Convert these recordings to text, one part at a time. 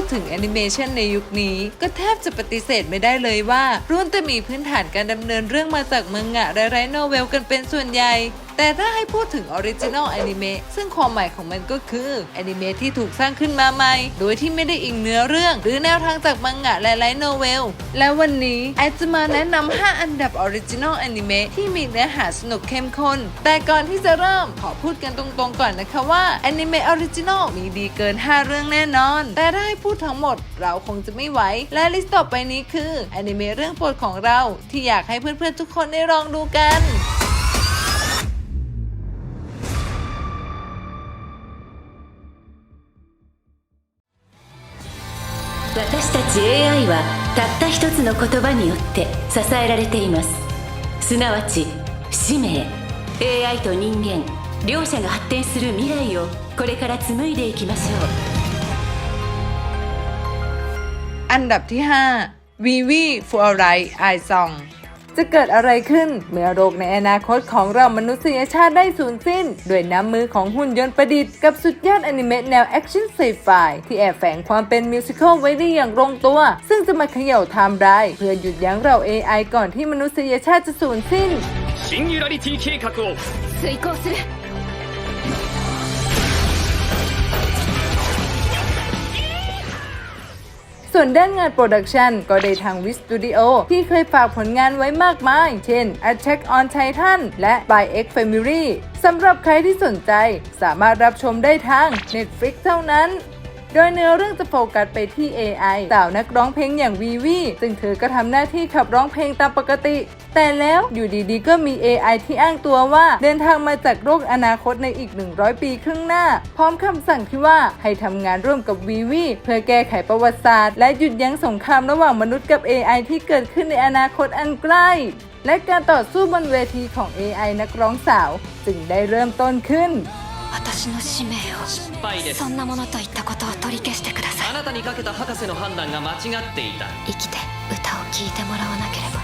ดถึงแอนิเมชันในยุคนี้ ก็แทบจะปฏิเสธไม่ได้เลยว่ารุ่นแต่มีพื้นฐานการดำเนินเรื่องมาจากมังงะและไรโนเวลกันเป็นส่วนใหญ่ แต่ถ้าให้พูดถึงออริจินอลแอนิเมะซึ่งความหมายของมันก็คือแอนิเมะที่ถูกสร้างขึ้นมาใหม่ โดยที่ไม่ได้อิงเนื้อเรื่อง หรือแนวทางจากมังงะและไลท์โนเวล และวันนี้ไอจะมาแนะนำ 5 อันดับออริจินอลแอนิเมะที่มีเนื้อหาสนุกเข้มข้น แต่ก่อนที่จะเริ่มขอพูดกันตรงๆก่อนนะคะว่าแอนิเมะออริจินอลมีดีเกิน 5 เรื่องแน่นอน แต่ถ้าให้พูดทั้งหมดเราคงจะไม่ไหว และลิสต์ต่อไปนี้คือแอนิเมะเรื่องโปรดของเราที่อยากให้เพื่อนๆทุกคนได้ลองดูกัน 私たち AI はたった一つの言葉によって支えられていますすなわち使命 AI と人間両者が発展する未来をこれから紡いでいきましょう อันดับที่ 5 วีวีฟูอไรไอซอง จะเกิดอะไรขึ้นเมื่อโรคในอนาคตของเรามนุษยชาติได้สูญสิ้น ด้วยน้ำมือของหุ่นยนต์ประดิษฐ์กับสุดยอดอนิเมะแนวแอคชั่นไซไฟที่แอบแฝงความเป็นมิวสิควลไว้ได้อย่างลงตัว ซึ่งจะมาเขย่าไทม์ไลน์เพื่อหยุดยั้งเรา AI ก่อนที่มนุษยชาติจะสูญสิ้น シンギュラリティ計画を遂行する ส่วนด้านงานโปรดักชันก็ได้ทางวิสตูดิโอที่เคยฝากผลงานไว้มากมาย เช่น Attack on Titan และ By X Family สำหรับใครที่สนใจสามารถรับชมได้ทาง Netflix เท่านั้น โดยเนื้อเรื่องจะโฟกัสไปที่ AI สาวนักร้องเพลงอย่างวีวีซึ่งเธอก็ทำหน้าที่ขับร้องเพลงตามปกติ แต่แล้วอยู่ดีๆ ก็มี AI ที่อ้างตัวว่า เดินทางมาจากโลกอนาคตในอีก 100 ปีข้างหน้า พร้อมคำสั่งที่ว่าให้ทำงานร่วมกับวีวีเพื่อแก้ไขประวัติศาสตร์ และหยุดยั้งสงครามระหว่างมนุษย์กับ AI ที่เกิดขึ้นในอนาคตอันใกล้และการต่อสู้บนเวทีของ AI นักร้องสาวจึงได้เริ่มต้นขึ้น 私の使命を失敗です。そんなものといったことを取り消してください。あなたにかけた博士の判断が間違っていた。生きて歌を聴いてもらわなければ。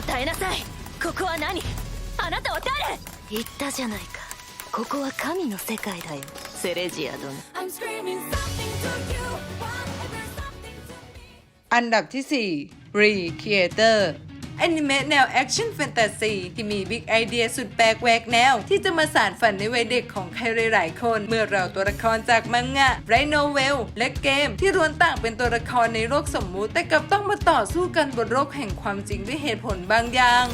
答えなさい。ここは何？あなたは誰？言ったじゃないか。ここは神の世界だよ。セレジア殿 อันดับที่ 4 Recreator แอนิเมะแนวแอคชั่นแฟนตาซีที่มีบิ๊กไอเดียสุดแปลกแหวกแนว ที่จะมาสานฝันในวัยเด็กของใครหลายๆคน เมื่อเราตัวละครจากมังงะไรโนเวลและเกม ที่ล้วนต่างเป็นตัวละครในโลกสมมุติ แต่กลับต้องมาต่อสู้กันบนโลกแห่งความจริงด้วยเหตุผลบางอย่าง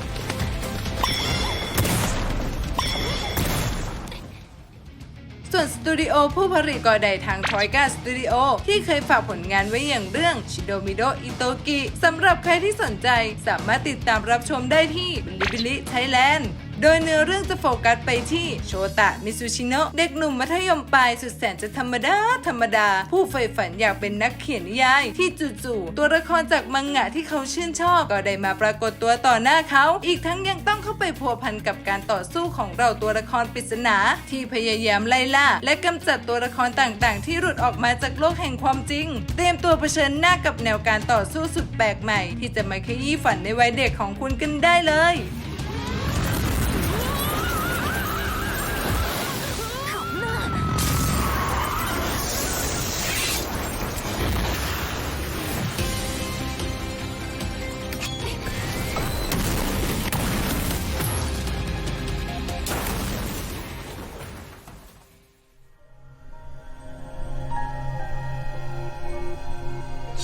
ส่วนสตูดิโอผู้ผลิตก็ได้ทางทอยกาสตูดิโอที่เคยฝากผลงานไว้อย่างเรื่องชิโดมิโดอิโตกิสำหรับใครที่สนใจสามารถติดตามรับชมได้ที่บิลิบิลิไทยแลนด์ โดยเนื้อเรื่องจะโฟกัสไปที่โชตะมิซูชิโนะเด็กหนุ่มมัธยมปลายสุดแสนจะธรรมดา ธรรมดา ผู้ใฝ่ฝันอยากเป็นนักเขียนนิยาย ที่จู่ๆตัวละครจากมังงะที่เขาชื่นชอบ ก็ได้มาปรากฏตัวต่อหน้าเขา อีกทั้งยังต้องเข้าไปพัวพันกับการต่อสู้ของเราตัวละครปริศนา ที่พยายามไล่ล่า และกำจัดตัวละครต่างๆ ที่หลุดออกมาจากโลกแห่งความจริง เตรียมตัวเผชิญหน้ากับแนวการต่อสู้สุดแปลกใหม่ ที่จะมาขยี้ฝันในวัยเด็กของคุณกันได้เลย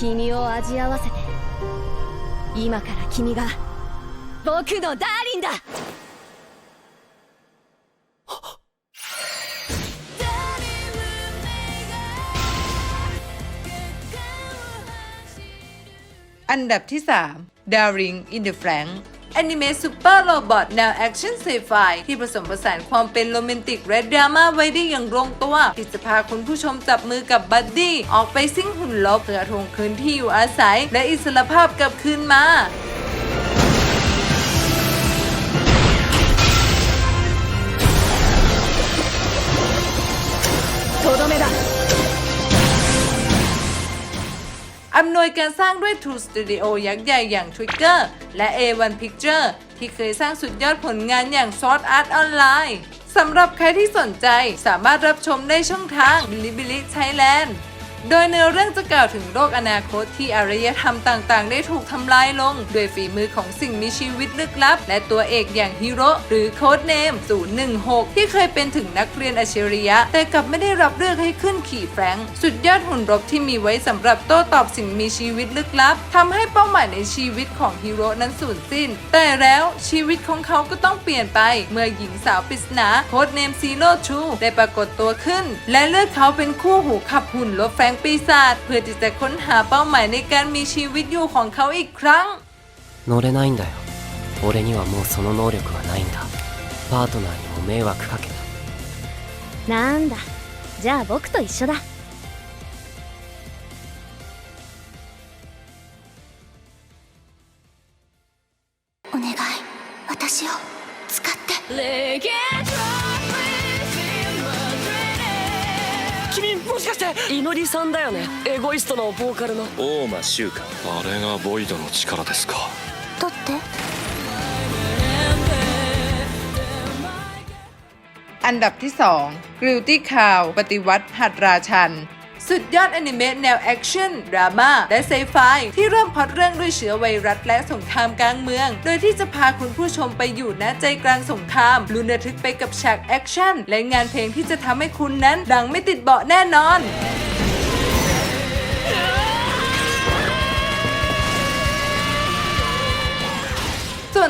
君を味合わせて今から君が僕のダーリンだอันดับที่ 3 Daring in the Frank แอนิเมะซูเปอร์โรบอทแนวแอคชั่นไซไฟที่ผสมผสานความเป็นโรแมนติกและดราม่าไว้ได้อย่างลงตัวที่จะพาคุณผู้ชมจับมือกับบัดดี้ออกไปซิ่งหุ่นลบเพื่อทวงคืนที่อยู่อาศัย และอิสรภาพกลับคืนมา อำนวยการสร้างด้วย True Studio ยักษ์ใหญ่อย่าง Trigger และ A1 Picture ที่เคยสร้างสุดยอดผลงานอย่าง Sword Art Online สำหรับใครที่สนใจสามารถรับชมได้ช่องทาง Bilibili Thailand โดยเนื้อเรื่องจะกล่าวถึงโลกอนาคตที่อารยธรรมต่างๆ ได้ถูกทำลายลง ด้วยฝีมือของสิ่งมีชีวิตลึกลับ และตัวเอกอย่างฮิโร่หรือโค้ดเนม 016 ที่เคยเป็นถึงนักเรียนอัจฉริยะ แต่กลับไม่ได้รับเลือกให้ขึ้นขี่แฟรงค์สุดยอดหุ่นรบที่มีไว้สำหรับโต้ตอบสิ่งมีชีวิตลึกลับทำให้เป้าหมายในชีวิตของฮีโร่นั้นสูญสิ้น แต่แล้วชีวิตของเขาก็ต้องเปลี่ยนไป เมื่อหญิงสาวปริศนาโค้ดเนมซีโร่ชูได้ปรากฏตัวขึ้น และเลือกเขาเป็นคู่หูขับหุ่นรบแฟรงค์ปีศาจเพื่อที่จะค้นหาเป้าหมายในการมีชีวิตอยู่ของเขาอีกครั้ง 乗れないんだよ俺にはもうその能力はないんだパートナーにも迷惑かけたなんだじゃあ僕と一緒だお願い私を使って 君もしかしていのりさんだよねエゴイストのボーカルの大間修かあれがボイドの力ですか取って อันดับที่ 2 g r i l t y Cow ปฏิวัติหัดราชัน สุดยอดอนิเมะแนวแอคชั่น ดราม่า และไซไฟที่เริ่มพล็อดเรื่องด้วยเชื้อไวรัสและสงครามกลางเมือง โดยที่จะพาคุณผู้ชมไปอยู่ณใจกลางสงครามลุ้นระทึกไปกับฉากแอคชั่นและงานเพลงที่จะทำให้คุณนั้นดังไม่ติดเบาะแน่นอน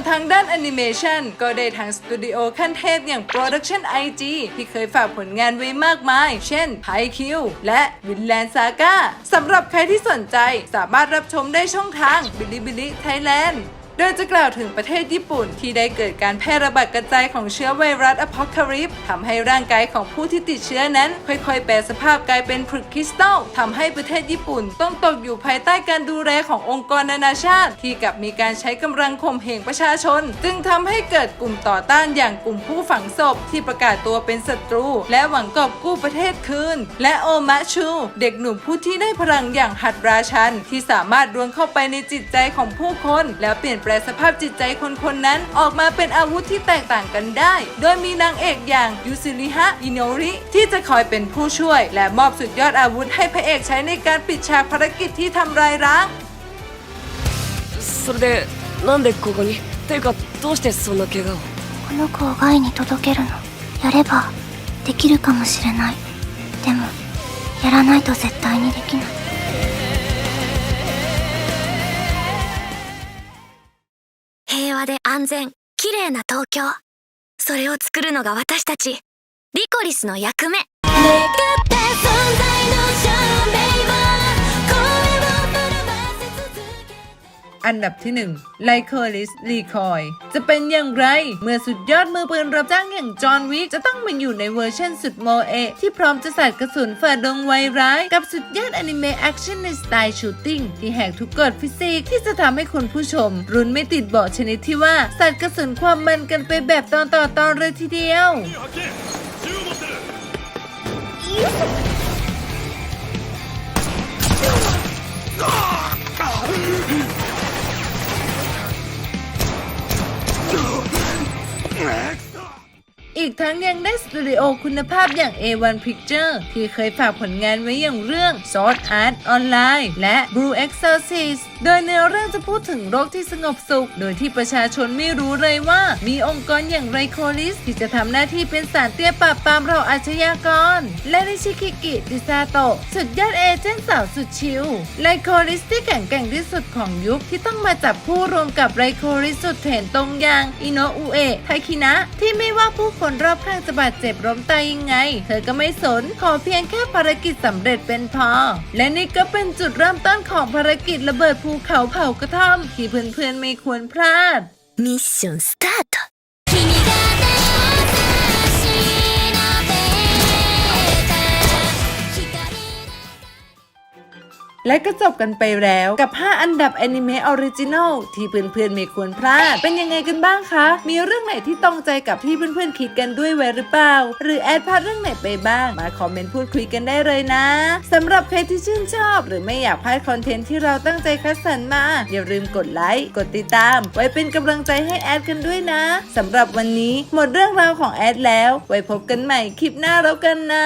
ทางด้านแอนิเมชันก็ได้ทางสตูดิโอขั้นเทพอย่าง Production IG ที่เคยฝากผลงานไว้มากมาย เช่น High Q และวินแลนซาก้าสำหรับใครที่สนใจสามารถรับชมได้ช่องทางบิลิบิลิไทยแลนด์ โดยจะกล่าวถึงประเทศญี่ปุ่นที่ได้เกิดการแพร่ระบาดกระจายของเชื้อไวรัสอพอคาริปทำให้ร่างกายของผู้ที่ติดเชื้อนั้น ค่อยๆ แปลสภาพกลายเป็นผึกคริสตัลทำให้ประเทศญี่ปุ่น ต้องตกอยู่ภายใต้การดูแลขององค์กรนานาชาติ ที่กลับมีการใช้กำลังข่มเหงประชาชน จึงทำให้เกิดกลุ่มต่อต้านอย่างกลุ่มผู้ฝังศพที่ประกาศตัวเป็นศัตรู และหวังกอบกู้ประเทศคืน และโอมะชู เด็กหนุ่มผู้ที่ได้พลังอย่างหัดราชัน ที่สามารถดวงเข้าไปในจิตใจของผู้คนแล้วเปลี่ยนแปลงสภาพจิตใจคนคนๆนั้น ออกมาเป็นอาวุธที่แตกต่างกันได้ โดยมีนางเอกอย่างยูซิริฮะอิโนริ ที่จะคอยเป็นผู้ช่วย และมอบสุดยอดอาวุธให้พระเอกใช้ในการปิดฉากภารกิจที่ทำลายร้าง それでなんでここにていうかどうしてそんな怪我をこの子をガイに届けるのやればできるかもしれないでもやらないと絶対にできない 平和で安全綺麗な東京。それを作るのが私たちリコリスの役目。 อันดับที่ 1 ไลโคลิสรีคอยจะเป็นอย่างไร เมื่อสุดยอดมือปืนรับจ้างอย่างจอห์นวิกจะต้องมาอยู่ในเวอร์ชันสุดโมเอะที่พร้อมจะสาดกระสุนฝ่าดงไวร้าย กับสุดยอดอนิเมะแอคชั่นในสไตล์ชูตติ้งที่แหกทุกกฎฟิสิกส์ที่จะทำให้คุณผู้ชม รุนไม่ติดเบาะชนิดที่ว่าสาดกระสุนความมันกันไปแบบตอนต่อตอนเลยทีเดียว อีกทั้งยังได้สตูดิโอคุณภาพอย่าง A1 Picture ที่เคยฝากผลงานไว้อย่างเรื่อง Sword Art Online และ Blue Exorcist โดยเนื้อเรื่องจะพูดถึงโรคที่สงบสุข โดยที่ประชาชนไม่รู้เลยว่า มีองค์กรอย่างไรโคลิส ที่จะทำหน้าที่เป็นสารเตี้ยปราบปรามเราอาชญากร และนิชิคิกิดิซาโตะสุดยอดเอเจนต์สาวสุดชิลไลโคลิสที่แข็งแกร่งที่สุดของยุคที่ต้องมาจับคู่รวมกับไลโคลิสสุดเถนตรงยางอิโนอุเอะไทคินะ ที่ไม่ว่าผู้คนรอบข้างจะบาดเจ็บล้มตายยังไง เธอก็ไม่สนขอเพียงแค่ภารกิจสำเร็จเป็นพอ และนี่ก็เป็นจุดเริ่มต้นของภารกิจระเบิดภูเขาเผากระท่อม ที่เพื่อนๆไม่ควรพลาด ミッションスター และก็จบกันไปแล้วกับ 5 อันดับแอนิเมะออริจินอลที่เพื่อนๆไม่ควรพลาด เป็นยังไงกันบ้างคะ มีเรื่องไหนที่ตรงใจกับที่เพื่อนๆคิดกันด้วยไว้หรือเปล่า หรือแอดพลาดเรื่องไหนไปบ้าง มาคอมเมนต์พูดคุยกันได้เลยนะสำหรับใครที่ชื่นชอบ หรือไม่อยากพลาดคอนเทนต์ที่เราตั้งใจคัดสรรมา อย่าลืมกดไลค์กดติดตาม ไว้เป็นกำลังใจให้แอดกันด้วยนะสำหรับวันนี้หมดเรื่องราวของแอดแล้ว ไว้พบกันใหม่คลิปหน้าแล้วกันนะ